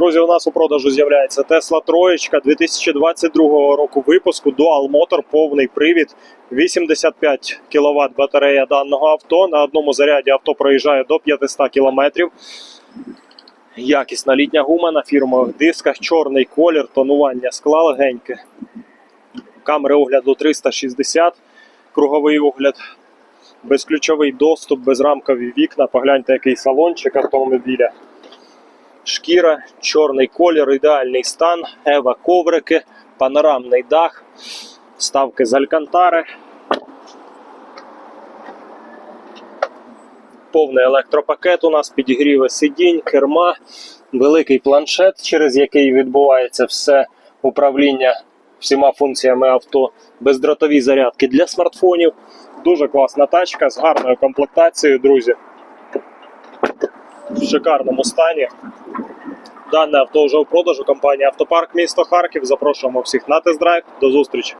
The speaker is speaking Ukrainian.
Друзі, у нас у продажу з'являється Tesla Троєчка 2022 року випуску Dual Motor, повний привід, 85 кВт батарея даного авто. На одному заряді авто проїжджає до 500 км. Якісна літня гума на фірмових дисках, чорний колір, тонування скла легеньке. Камери огляду 360, круговий огляд, безключовий доступ, безрамкові вікна. Погляньте, який салончик автомобіля. Шкіра, чорний колір, ідеальний стан, ева коврики, панорамний дах, ставки з алькантари. Повний електропакет у нас, підігріви сидінь, керма, великий планшет, через який відбувається все управління всіма функціями авто, бездротові зарядки для смартфонів. Дуже класна тачка з гарною комплектацією, друзі. В шикарному стані. Дане авто вже у продажу. Компанія Автопарк місто Харків. Запрошуємо всіх на тест-драйв. До зустрічі!